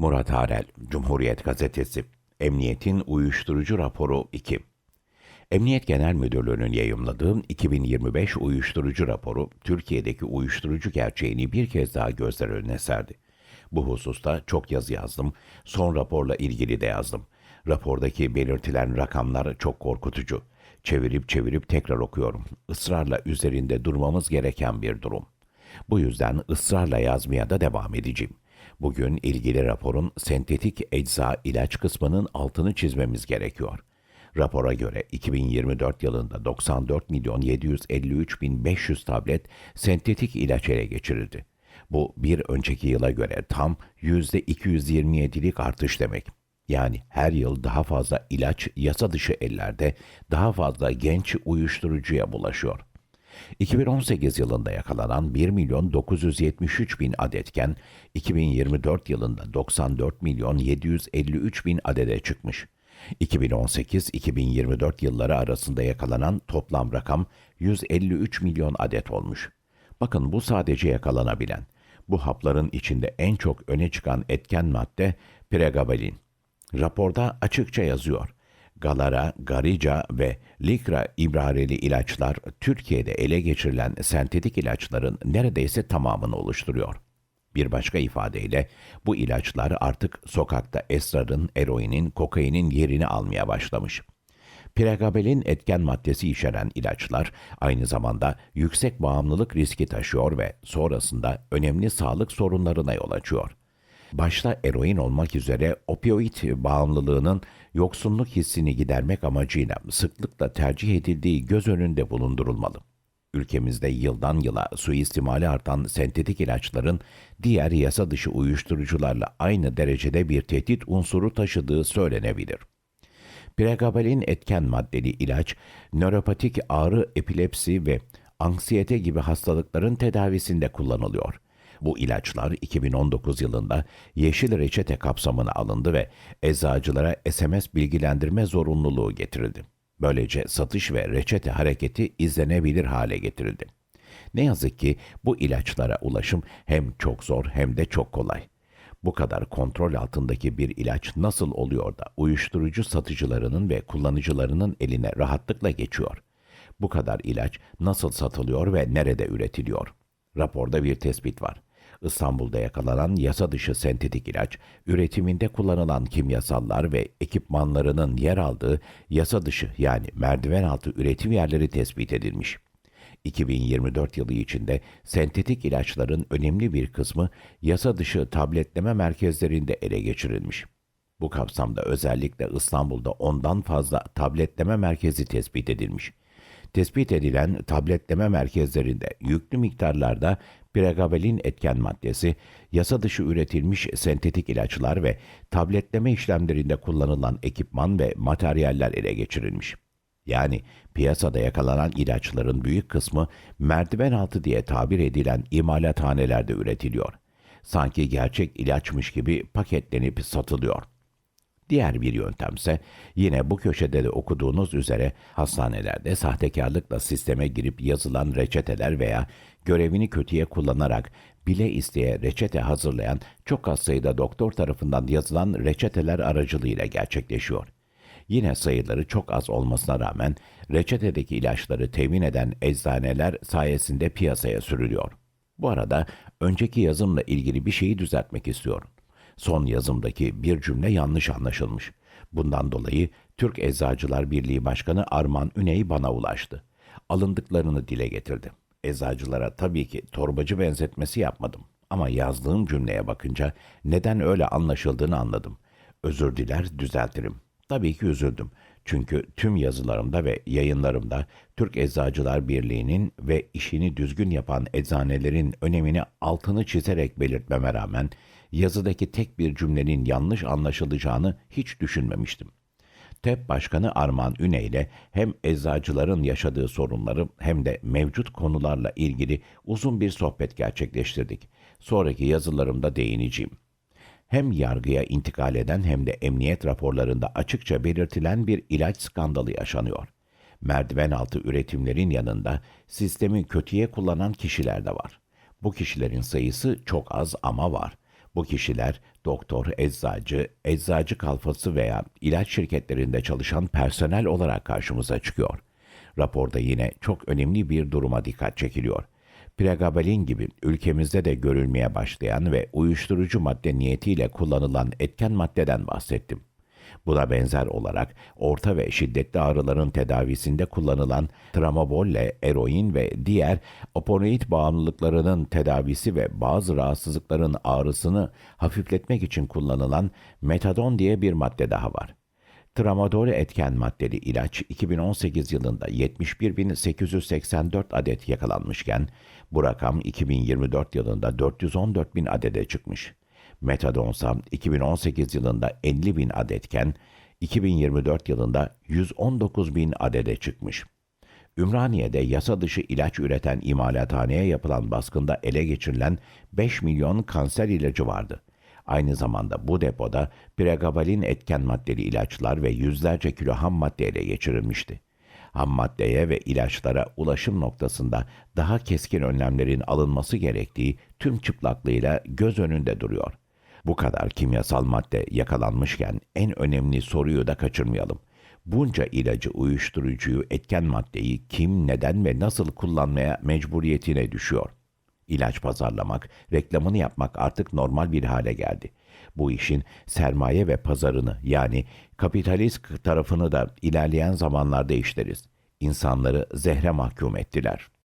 Murat Arel, Cumhuriyet Gazetesi, Emniyetin Uyuşturucu Raporu 2. Emniyet Genel Müdürlüğü'nün yayımladığı 2025 uyuşturucu raporu, Türkiye'deki uyuşturucu gerçeğini bir kez daha gözler önüne serdi. Bu hususta çok yazı yazdım, son raporla ilgili de yazdım. Rapordaki belirtilen rakamlar çok korkutucu. Çevirip çevirip tekrar okuyorum. Israrla üzerinde durmamız gereken bir durum. Bu yüzden ısrarla yazmaya da devam edeceğim. Bugün ilgili raporun sentetik ecza ilaç kısmının altını çizmemiz gerekiyor. Rapora göre 2024 yılında 94 milyon 753 bin 500 tablet sentetik ilaç ele geçirildi. Bu bir önceki yıla göre tam %227'lik artış demek. Yani her yıl daha fazla ilaç yasa dışı ellerde, daha fazla genç uyuşturucuya bulaşıyor. 2018 yılında yakalanan 1 milyon 973 bin adetken 2024 yılında 94 milyon 753 bin adede çıkmış. 2018-2024 yılları arasında yakalanan toplam rakam 153 milyon adet olmuş. Bakın bu sadece yakalanabilen. Bu hapların içinde en çok öne çıkan etken madde pregabalin. Raporda açıkça yazıyor. Galara, Garica ve Likra ibrareli ilaçlar Türkiye'de ele geçirilen sentetik ilaçların neredeyse tamamını oluşturuyor. Bir başka ifadeyle bu ilaçlar artık sokakta esrarın, eroinin, kokainin yerini almaya başlamış. Pregabalin etken maddesi içeren ilaçlar aynı zamanda yüksek bağımlılık riski taşıyor ve sonrasında önemli sağlık sorunlarına yol açıyor başta eroin olmak üzere opioid bağımlılığının yoksunluk hissini gidermek amacıyla sıklıkla tercih edildiği göz önünde bulundurulmalı. Ülkemizde yıldan yıla suistimali artan sentetik ilaçların diğer yasa dışı uyuşturucularla aynı derecede bir tehdit unsuru taşıdığı söylenebilir. Pregabalin etken maddeli ilaç, nöropatik ağrı, epilepsi ve anksiyete gibi hastalıkların tedavisinde kullanılıyor. Bu ilaçlar 2019 yılında yeşil reçete kapsamına alındı ve eczacılara SMS bilgilendirme zorunluluğu getirildi. Böylece satış ve reçete hareketi izlenebilir hale getirildi. Ne yazık ki bu ilaçlara ulaşım hem çok zor hem de çok kolay. Bu kadar kontrol altındaki bir ilaç nasıl oluyor da uyuşturucu satıcılarının ve kullanıcılarının eline rahatlıkla geçiyor? Bu kadar ilaç nasıl satılıyor ve nerede üretiliyor? Raporda bir tespit var. İstanbul'da yakalanan yasa dışı sentetik ilaç, üretiminde kullanılan kimyasallar ve ekipmanlarının yer aldığı yasa dışı yani merdiven altı üretim yerleri tespit edilmiş. 2024 yılı içinde sentetik ilaçların önemli bir kısmı yasa dışı tabletleme merkezlerinde ele geçirilmiş. Bu kapsamda özellikle İstanbul'da ondan fazla tabletleme merkezi tespit edilmiş. Tespit edilen tabletleme merkezlerinde yüklü miktarlarda pregabalin etken maddesi, yasa dışı üretilmiş sentetik ilaçlar ve tabletleme işlemlerinde kullanılan ekipman ve materyaller ele geçirilmiş. Yani piyasada yakalanan ilaçların büyük kısmı merdiven altı diye tabir edilen imalathanelerde üretiliyor. Sanki gerçek ilaçmış gibi paketlenip satılıyor. Diğer bir yöntemse yine bu köşede de okuduğunuz üzere hastanelerde sahtekarlıkla sisteme girip yazılan reçeteler veya görevini kötüye kullanarak bile isteye reçete hazırlayan çok az sayıda doktor tarafından yazılan reçeteler aracılığıyla gerçekleşiyor. Yine sayıları çok az olmasına rağmen reçetedeki ilaçları temin eden eczaneler sayesinde piyasaya sürülüyor. Bu arada önceki yazımla ilgili bir şeyi düzeltmek istiyorum. Son yazımdaki bir cümle yanlış anlaşılmış. Bundan dolayı Türk Eczacılar Birliği Başkanı Arman Üney bana ulaştı. Alındıklarını dile getirdi. Eczacılara tabii ki torbacı benzetmesi yapmadım. Ama yazdığım cümleye bakınca neden öyle anlaşıldığını anladım. Özür diler, düzeltirim. Tabii ki üzüldüm. Çünkü tüm yazılarımda ve yayınlarımda Türk Eczacılar Birliği'nin ve işini düzgün yapan eczanelerin önemini altını çizerek belirtmeme rağmen yazıdaki tek bir cümlenin yanlış anlaşılacağını hiç düşünmemiştim. TEP Başkanı Arman Üne ile hem eczacıların yaşadığı sorunları hem de mevcut konularla ilgili uzun bir sohbet gerçekleştirdik. Sonraki yazılarımda değineceğim. Hem yargıya intikal eden hem de emniyet raporlarında açıkça belirtilen bir ilaç skandalı yaşanıyor. Merdiven altı üretimlerin yanında sistemi kötüye kullanan kişiler de var. Bu kişilerin sayısı çok az ama var. Bu kişiler doktor, eczacı, eczacı kalfası veya ilaç şirketlerinde çalışan personel olarak karşımıza çıkıyor. Raporda yine çok önemli bir duruma dikkat çekiliyor. Pregabalin gibi ülkemizde de görülmeye başlayan ve uyuşturucu madde niyetiyle kullanılan etken maddeden bahsettim. Buna benzer olarak orta ve şiddetli ağrıların tedavisinde kullanılan tramabolle, eroin ve diğer opioid bağımlılıklarının tedavisi ve bazı rahatsızlıkların ağrısını hafifletmek için kullanılan metadon diye bir madde daha var. Tramadol etken maddeli ilaç 2018 yılında 71.884 adet yakalanmışken bu rakam 2024 yılında 414 bin adede çıkmış. Metadonsa 2018 yılında 50 bin adetken 2024 yılında 119 bin adede çıkmış. Ümraniye'de yasa dışı ilaç üreten imalathaneye yapılan baskında ele geçirilen 5 milyon kanser ilacı vardı. Aynı zamanda bu depoda pregabalin etken maddeli ilaçlar ve yüzlerce kilo ham madde ele geçirilmişti. Ham maddeye ve ilaçlara ulaşım noktasında daha keskin önlemlerin alınması gerektiği tüm çıplaklığıyla göz önünde duruyor. Bu kadar kimyasal madde yakalanmışken en önemli soruyu da kaçırmayalım. Bunca ilacı, uyuşturucuyu, etken maddeyi kim, neden ve nasıl kullanmaya mecburiyetine düşüyor? İlaç pazarlamak, reklamını yapmak artık normal bir hale geldi. Bu işin sermaye ve pazarını yani kapitalist tarafını da ilerleyen zamanlarda işleriz. İnsanları zehre mahkum ettiler.''